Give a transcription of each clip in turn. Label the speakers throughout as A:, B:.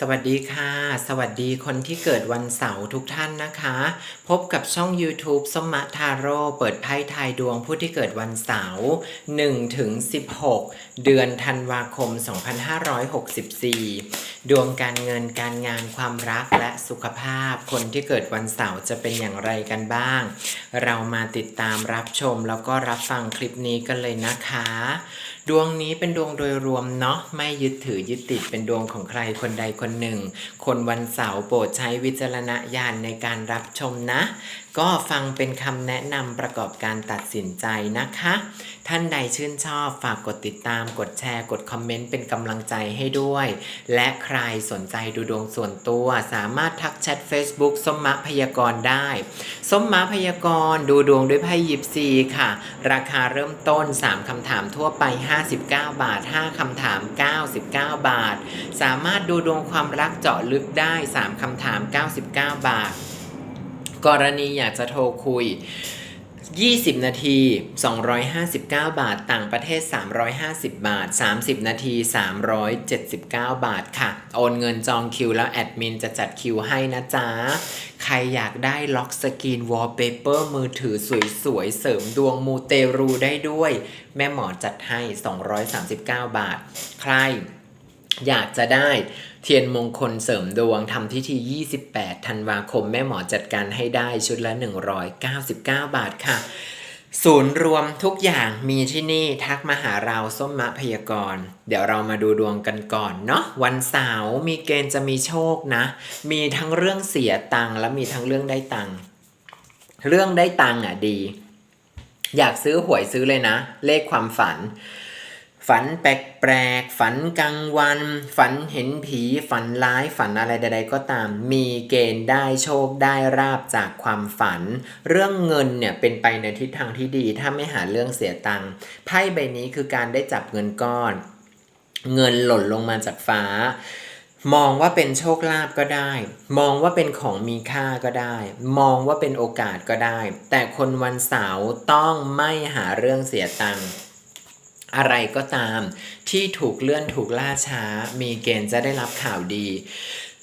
A: สวัสดีค่ะ สวัสดีคนที่เกิดวันเสาร์ทุกท่านนะคะ พบกับช่อง YouTube สมะทาโร่เปิดไพ่ทายดวงผู้ที่เกิดวันเสาร์1ถึง16 เดือนธันวาคม 2564 ดวงการเงินการงานความรักและสุขภาพ คนที่เกิดวันเสาร์จะเป็นอย่างไรกันบ้าง เรามาติดตามรับชมแล้วก็รับฟังคลิปนี้กันเลยนะคะ ดวงนี้เป็นดวงโดยรวมเนาะไม่ยึดถือยึดติดเป็นดวงของใครคนใดคนหนึ่ง คนวันเสาร์โปรดใช้วิจารณญาณในการรับชมนะ ก็ฟังเป็นคำแนะนำประกอบการตัดสินใจนะคะ ท่านใดชื่นชอบฝากกดติดตาม กดแชร์ กดคอมเมนต์เป็นกำลังใจให้ด้วย และใครสนใจดูดวงส่วนตัว สามารถทักแชท Facebook สมมะพยากรณ์ได้สมมาพยากรณ์ดูดวงด้วยไพ่ยิปซีค่ะ ราคาเริ่มต้น 3คำถามทั่วไป 59 บาท 5คำถาม 99 บาท สามารถดูดวงความรักเจาะลึกได้ 3คำถาม 99 บาท กรณีอยากจะโทรคุย 20 นาที 259 บาท ต่างประเทศ 350 บาท 30 นาที 379 บาทค่ะ โอนเงินจองคิวแล้วแอดมินจะจัดคิวให้นะจ๊ะ ใครอยากได้ล็อกสกรีนวอลเปเปอร์มือถือสวยๆ เสริมดวงมูเตรูได้ด้วย แม่หมอจัดให้ 239 บาท ใครอยากจะได้ เทียนมงคลเสริมดวงทำพิธี 28 ธันวาคม แม่หมอจัดการให้ได้ชุดละ 199 บาทค่ะ ศูนย์รวมทุกอย่างมีที่นี่ทักมาหาเราส้มมะพยากร เดี๋ยวเรามาดูดวงกันก่อนเนาะวันเสาร์มีเกณฑ์จะมีโชคนะ มีทั้งเรื่องเสียตังค์และมีทั้งเรื่องได้ตังค์เรื่องได้ตังค์อะดี อยากซื้อหวยซื้อเลยนะ เลขความฝัน ฝันแปลกๆ ฝันกลางวัน ฝันเห็นผี ฝันร้าย ฝันอะไรใด ๆ ก็ตาม มีเกณฑ์ได้โชคได้ราบจากความฝัน เรื่องเงินเนี่ยเป็นไปในทิศทางที่ดี ถ้าไม่หาเรื่องเสียตังค์ ไพ่ใบนี้คือการได้จับเงินก้อน เงินหล่นลงมาจากฟ้า มองว่าเป็นโชคลาภก็ได้ มองว่าเป็นของมีค่าก็ได้ มองว่าเป็นโอกาสก็ได้ แต่คนวันเสาร์ต้องไม่หาเรื่องเสียตังค์ อะไรก็ตาม ที่ถูกเลื่อนถูกล่าช้า มีเกณฑ์จะได้รับข่าวดี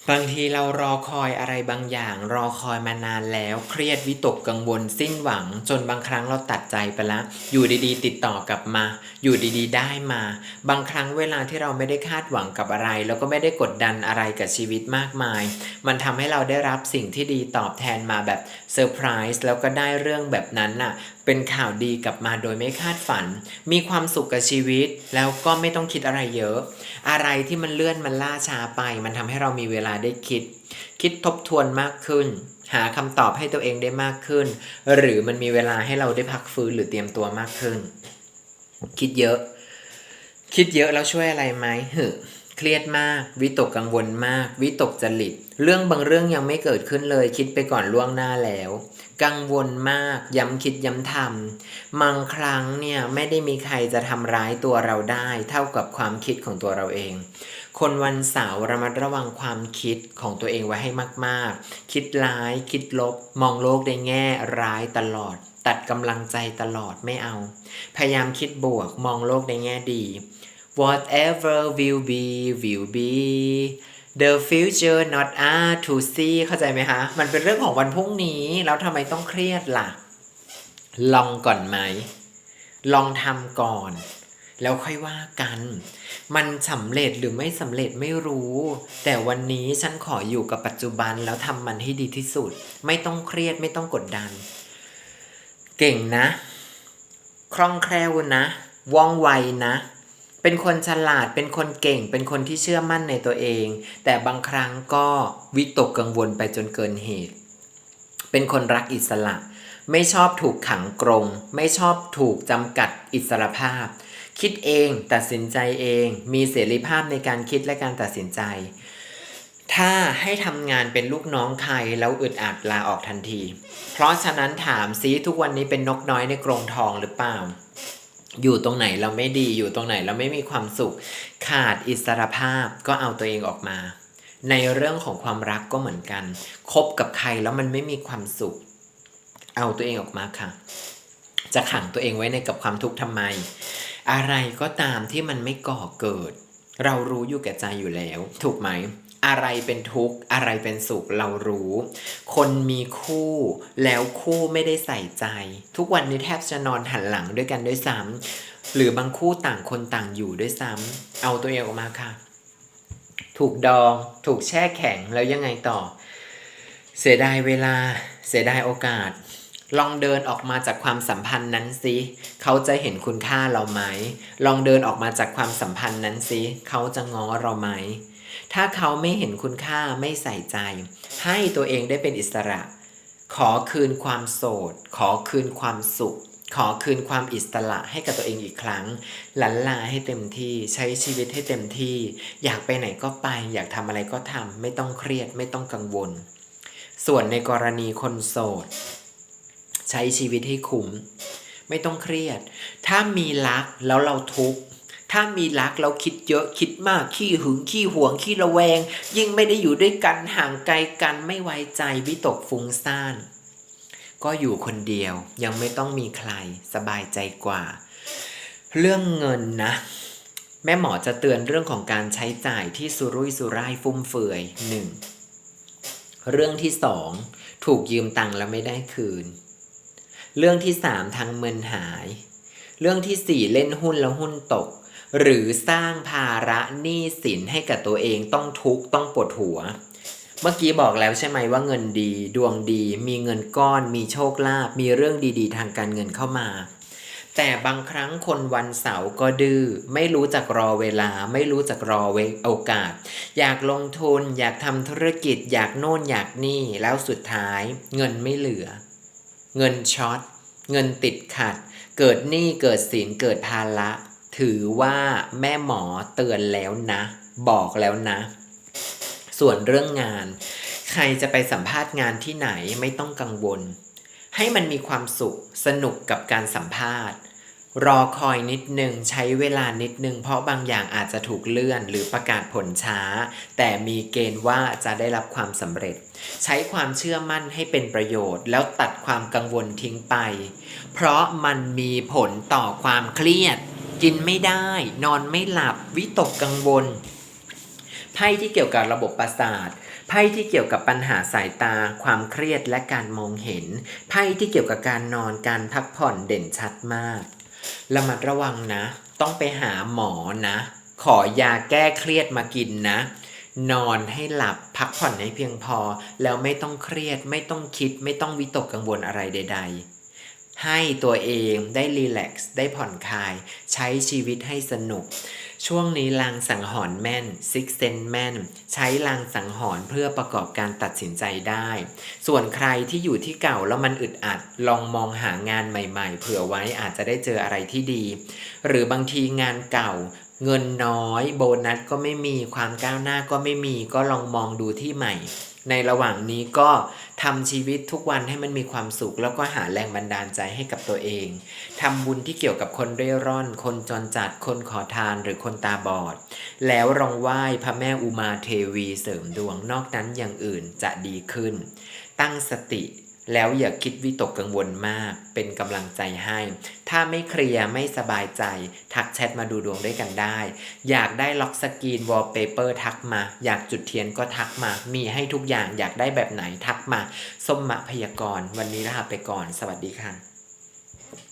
A: บางทีเรารอคอยอะไรบางอย่าง รอคอยมานานแล้ว เครียดวิตกกังวลสิ้นหวัง จนบางครั้งเราตัดใจไปละ อยู่ดีๆ ติดต่อกลับมา อยู่ดีๆ ได้มา บางครั้งเวลาที่เราไม่ได้คาดหวังกับอะไร แล้วก็ไม่ได้กดดันอะไรกับชีวิตมากมาย มันทำให้เราได้รับสิ่งที่ดีตอบแทนมาแบบเซอร์ไพรส์แล้วก็ได้เรื่องแบบนั้นน่ะเป็นข่าวดีกลับมาโดยไม่คาดฝัน มีความสุขกับชีวิต แล้วก็ไม่ต้องคิดอะไรเยอะ อะไรที่มันเลื่อนมันล่าช้าไป มันทำให้เรามีเวลาได้คิด คิดทบทวนมากขึ้น หาคำตอบให้ตัวเองได้มากขึ้น หรือมันมีเวลาให้เราได้พักฟื้นหรือเตรียมตัวมากขึ้น คิดเยอะ คิดเยอะแล้วช่วยอะไรไหมหึ เครียดมาก วิตกกังวลมาก วิตกจริต เรื่องบางเรื่องยังไม่เกิดขึ้นเลย คิดไปก่อนล่วงหน้าแล้ว กังวลมาก ย้ำคิดย้ำทำบางครั้งเนี่ยไม่ได้มีใครจะทำร้ายตัวเราได้ เท่ากับความคิดของตัวเราเอง คนวันเสาร์ระมัดระวังความคิดของตัวเองไว้ให้มากๆ คิดร้าย คิดลบ มองโลกในแง่ร้ายตลอด ตัดกำลังใจตลอดไม่เอา พยายามคิดบวก มองโลกในแง่ดี whatever will be will be the future not are to see เข้าใจไหมคะ มันเป็นเรื่องของวันพรุ่งนี้ แล้วทำไมต้องเครียดล่ะ ลองก่อนไหม ลองทำก่อน แล้วค่อยว่ากัน มันสำเร็จหรือไม่สำเร็จไม่รู้ แต่วันนี้ฉันขออยู่กับปัจจุบันแล้วทำมันให้ดีที่สุด ไม่ต้องเครียดไม่ต้องกดดัน เก่งนะ คล่องแคล่วนะ ว่องไวนะ เป็นคนฉลาด เป็นคนเก่ง เป็นคนที่เชื่อมั่นในตัวเอง แต่บางครั้งก็วิตกกังวลไปจนเกินเหตุ เป็นคนรักอิสระ ไม่ชอบถูกขังกรง ไม่ชอบถูกจำกัดอิสรภาพ คิดเอง ตัดสินใจเอง มีเสรีภาพในการคิดและการตัดสินใจ ถ้าให้ทำงานเป็นลูกน้องใครแล้วอึดอัดลาออกทันที เพราะฉะนั้นถามซิทุกวันนี้เป็นนกน้อยในกรงทองหรือเปล่า อยู่ตรงไหนเราไม่ดีอยู่ตรงไหนเราไม่มีความสุข ขาดอิสรภาพก็เอาตัวเองออกมา ในเรื่องของความรักก็เหมือนกันคบกับใครแล้วมันไม่มีความสุข เอาตัวเองออกมาค่ะ จะขังตัวเองไว้ในกับความทุกข์ทำไม อะไรก็ตามที่มันไม่ก่อเกิด เรารู้อยู่แก่ใจอยู่แล้ว ถูกไหม อะไรเป็นทุกข์ อะไรเป็นสุขเรารู้ คนมีคู่แล้วคู่ไม่ได้ใส่ใจ ทุกวันนี้แทบจะนอนหันหลังด้วยกันด้วยซ้ำหรือบางคู่ต่างคนต่างอยู่ด้วยซ้ำเอาตัวเองออกมาค่ะ ถูกดอง ถูกแช่แข็งแล้วยังไงต่อ เสียดายเวลา เสียดายโอกาส ลองเดินออกมาจากความสัมพันธ์นั้นสิเขาจะเห็นคุณค่าเราไหม ลองเดินออกมาจากความสัมพันธ์นั้นสิเขาจะง้อเราไหม ถ้าเขาไม่เห็นคุณค่าไม่ใส่ใจ ให้ตัวเองได้เป็นอิสระ ขอคืนความโสด ขอคืนความสุข ขอคืนความอิสระให้กับตัวเองอีกครั้ง หลันลาให้เต็มที่ ใช้ชีวิตให้เต็มที่ อยากไปไหนก็ไป อยากทำอะไรก็ทำไม่ต้องเครียด ไม่ต้องกังวล ส่วนในกรณีคนโสด ใช้ชีวิตให้คุ้มไม่ต้องเครียด ถ้ามีรักแล้วเราทุกข์ถ้ามีรักเราคิดเยอะคิดมากขี้หึงขี้หวงขี้ระแวง ยิ่งไม่ได้อยู่ด้วยกันห่างไกลกันไม่ไว้ใจวิตกฟุ้งซ่าน ก็อยู่คนเดียวยังไม่ต้องมีใครสบายใจกว่า เรื่องเงินนะ แม่หมอจะเตือนเรื่องของการใช้จ่ายที่สุรุ่ยสุร่ายฟุ่มเฟือยหนึ่งเรื่องที่สองถูกยืมตังค์แล้วไม่ได้คืน เรื่องที่สามทางเมินหาย เรื่องที่สี่เล่นหุ้นแล้วหุ้นตก หรือสร้างภาระหนี้สินให้กับตัวเองต้องทุกข์ต้องปวดหัว เมื่อกี้บอกแล้วใช่ไหมว่าเงินดีดวงดี มีเงินก้อน มีโชคลาภมีเรื่องดีๆ ทางการเงินเข้ามา แต่บางครั้งคนวันเสาร์ก็ดื้อไม่รู้จักรอเวลา ไม่รู้จักรอเวโอกาส อยากลงทุน อยากทำธุรกิจ อยากโน่นอยากนี่แล้วสุดท้าย เงินไม่เหลือ เงินช็อต เงินติดขัด เกิดหนี้เกิดสินเกิดภาระ ถือว่าแม่หมอเตือนแล้วนะ บอกแล้วนะ ส่วนเรื่องงาน ใครจะไปสัมภาษณ์งานที่ไหนไม่ต้องกังวล ให้มันมีความสุขสนุกกับการสัมภาษณ์ รอคอยนิดหนึ่งใช้เวลานิดหนึ่งเพราะบางอย่างอาจจะถูกเลื่อนหรือประกาศผลช้า แต่มีเกณฑ์ว่าจะได้รับความสำเร็จ ใช้ความเชื่อมั่นให้เป็นประโยชน์ แล้วตัดความกังวลทิ้งไป เพราะมันมีผลต่อความเครียด กินไม่ได้ นอนไม่หลับ วิตกกังวลไพ่ที่เกี่ยวกับระบบประสาทไพ่ที่เกี่ยวกับปัญหาสายตา ความเครียดและการมองเห็นไพ่ที่เกี่ยวกับการนอนการพักผ่อนเด่นชัดมาก ระมัดระวังนะ ต้องไปหาหมอนะ ขอยาแก้เครียดมากินนะ นอนให้หลับพักผ่อนให้เพียงพอ แล้วไม่ต้องเครียดไม่ต้องคิด ไม่ต้องวิตกกังวลอะไรใด ๆ ให้ตัวเองได้รีแลกซ์ได้ผ่อนคลาย ใช้ชีวิตให้สนุก ช่วงนี้ลางสังหรณ์แม่นซิกเซนแม่น ใช้ลางสังหรณ์เพื่อประกอบการตัดสินใจได้ ส่วนใครที่อยู่ที่เก่าแล้วมันอึดอัด ลองมองหางานใหม่ ๆ เผื่อไว้อาจจะได้เจออะไรที่ดี หรือบางทีงานเก่าเงินน้อย โบนัสก็ไม่มีความก้าวหน้าก็ไม่มีก็ลองมองดูที่ใหม่ ในระหว่างนี้ก็ทำชีวิตทุกวันให้มันมีความสุข แล้วก็หาแรงบันดาลใจให้กับตัวเองทำบุญที่เกี่ยวกับคนเร่ร่อน คนจรจัดคนขอทานหรือคนตาบอด แล้วรองไหว้พระแม่อุมาเทวีเสริมดวงนอกนั้นอย่างอื่นจะดีขึ้น ตั้งสติ แล้วอย่าคิดวิตกกังวลมาก เป็นกำลังใจให้ ถ้าไม่เคลียร์ไม่สบายใจ ทักแชทมาดูดวงด้วยกันได้ อยากได้ล็อกสกรีนวอลเปเปอร์ทักมา อยากจุดเทียนก็ทักมา มีให้ทุกอย่างอยากได้แบบไหนทักมา ส้มมะพยากรณ์วันนี้ลาไปก่อน สวัสดีค่ะ